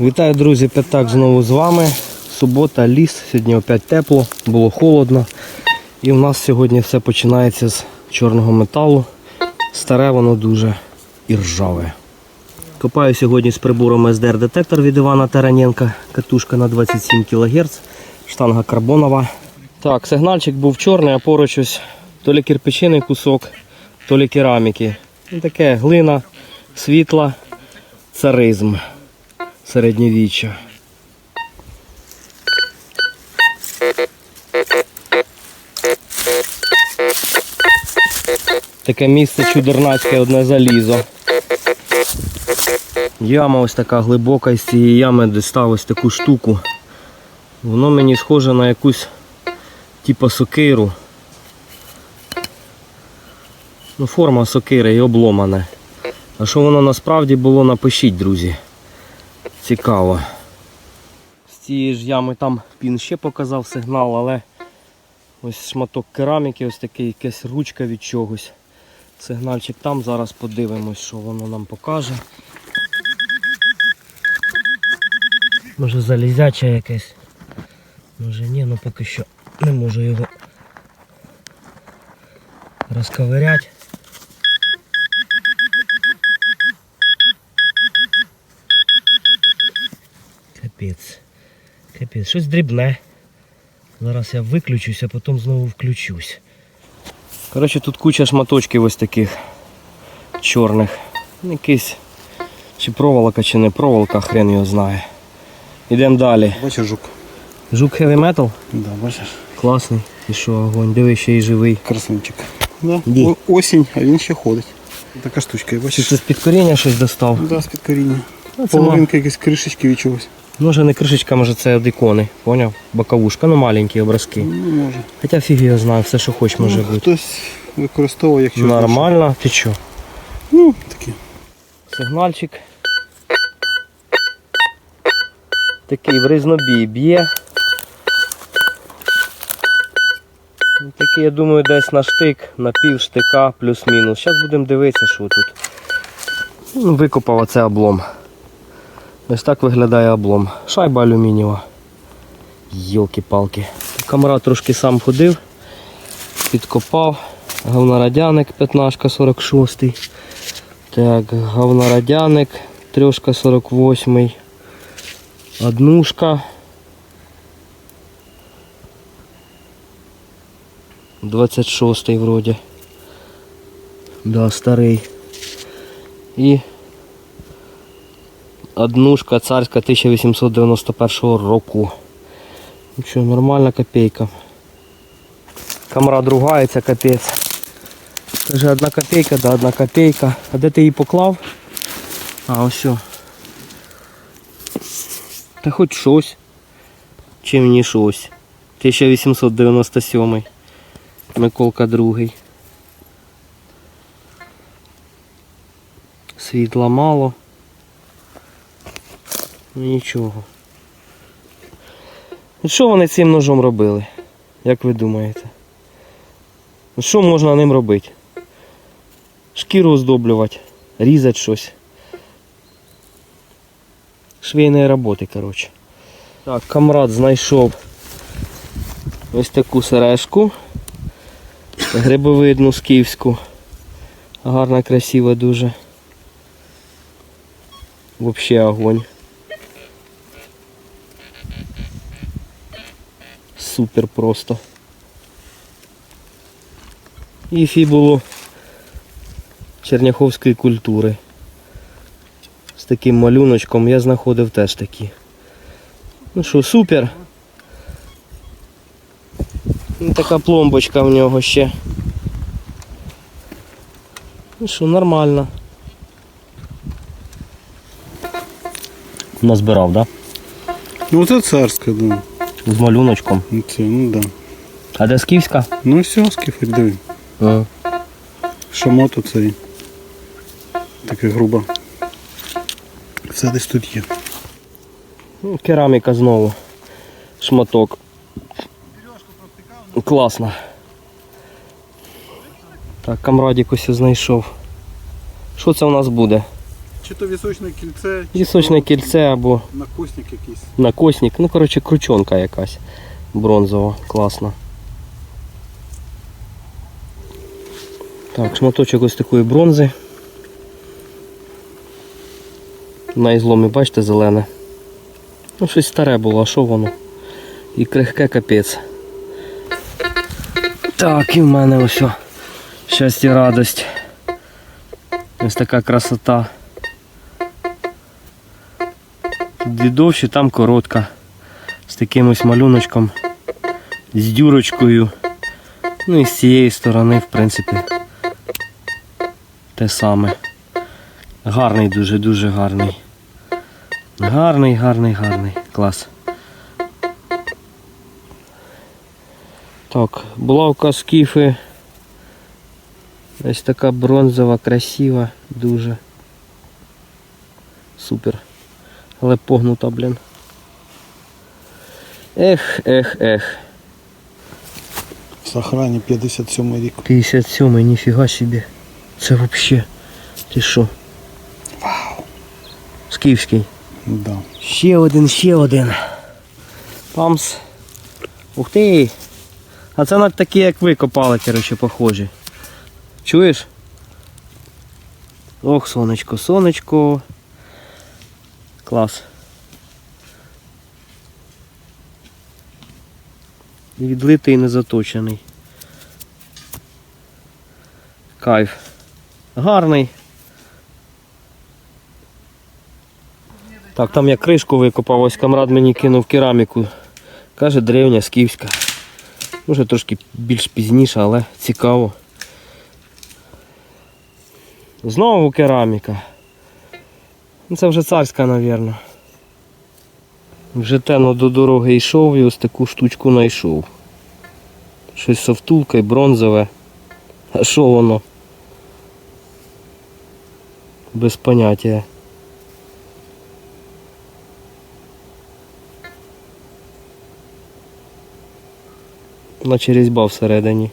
Вітаю, друзі, П'ятак знову з вами. Субота, ліс, сьогодні опять тепло, було холодно. І в нас сьогодні все починається з чорного металу. Старе воно дуже і ржаве. Копаю сьогодні з прибором SDR-детектор від Івана Тараненка, катушка на 27 кГц, штанга карбонова. Так, сигнальчик був чорний, а поруч ось то лі кирпичиний кусок, то лі кераміки. Ну, Таке глина, світла, царизм середньовіччя. Таке місце чудернацьке, одне залізо. Яма ось така глибока, і з цієї ями дістав ось таку штуку. Воно мені схоже на якусь типу сокиру. Ну, форма сокири і обломане. А що воно насправді було, напишіть, друзі. Цікаво. З цієї ж ями там він ще показав сигнал, але ось шматок кераміки, ось такий якась ручка від чогось. Сигнальчик там, зараз подивимось, що воно нам покаже. Може залізяче якесь. Може ні, ну поки що не можу його розковиряти. Капець. Капець, щось дрібне. Зараз я виключусь, а потім знову включусь. Коротше, тут куча шматочків ось таких чорних. Якийсь чи проволока, чи не проволока, хрен його знає. Ідемо далі. Бачиш жук? Жук Heavy Metal? Да, бачиш? Класний. І що, огонь, диви, ще й живий. Красунчик. Да. О- Осінь, а він ще ходить. Така штучка, Чи бачиш? це з-під коріння щось достав? Да, з-під коріння. Ну, Половинка якісь кришечки від чогось. Може не кришечка, може це ікони, поняв? Боковушка, ну маленькі образки. Ну, може. Хоча фіг його знаю, все що хоч може ну, бути. Хтось використовує як чого. Нормально, ти що? Ну, такі. Сигнальчик. Такий в різнобій б'є. Ну, Такий, я думаю, десь на штик, на пів штика, плюс-мінус. Зараз будемо дивитися, що тут. Ну, Викопав оце облом. Ось так виглядає облом. Шайба алюмінієва. Йолки-палки. Камера трошки сам ходив, підкопав. Говнорадяник 15 46. Так, говнорадяник, трьошка 48. Однушка. 26 вроді. Да, старий. І однушка царська 1891 року. Що, нормальна копейка. Камера другається, капець. Каже, одна копейка, да, одна копейка. А де ти її поклав? А, ось. що. Та хоч щось. Чим не щось. 1897. Миколка другий. Світла мало. Ну нічого. І що вони цим ножом робили? Як ви думаєте? Ну, Що можна ним робити? Шкіру оздоблювати, різати щось. Швейної роботи, коротше. Так, камрад знайшов ось таку сережку. Грибовидну скіфську. Гарна, красива дуже. Вообще огонь. Супер просто. І фібулу черняховської культури. З таким малюночком я знаходив теж такі. Ну що, супер. Ну, така пломбочка в нього ще. Ну що, нормально. Назбирав, так? Ну це царська, да. З малюночком. Ну, Це, ну да. А де скіфська? Ну все, скифик, диви. А. Шамото цей. Таке грубо. Все десь тут є. Ну, кераміка знову. Шматок. Класно. Так, камрадік ось знайшов. Що це у нас буде? Чи то вісочне кільце, чи Вісочне то кільце або накосник якийсь. накосник. Ну, коротше, кручонка якась бронзова, класна. Так, шматочок ось такої бронзи. На ізломі, бачите, зелене. Ну, щось старе було, а що воно? І крихке капець. Так, і в мене ось щастя, радость. Ось така красота. Дві там коротка. З таким ось малюночком, з дюрочкою. Ну і з цієї сторони, в принципі, те саме. Гарний, дуже-дуже гарний. Гарний, гарний, гарний. Клас. Так, булавка скіфи. Ось така бронзова, красива, дуже. Супер. Але погнута, блін. Ех, ех, ех. В Сахрані 57 рік. 57 ніфіга собі. Це вообще. Ти що? Вау. Скіфський. Да. Ще один, ще один. Памс. Ух ти. А це на такі, як ви копали, коротше, похожі. Чуєш? Ох, сонечко, сонечко. Клас. Відлитий не заточений. Кайф. Гарний. Так, там я кришку викопав, ось камрад мені кинув кераміку. Каже, древня, скіфська. Може трошки більш пізніше, але цікаво. Знову кераміка. Ну, Це вже царська, мабуть. Вже темно до дороги йшов і ось таку штучку знайшов. Щось з втулкою, бронзове. А що воно? Без поняття. Наче різьба всередині.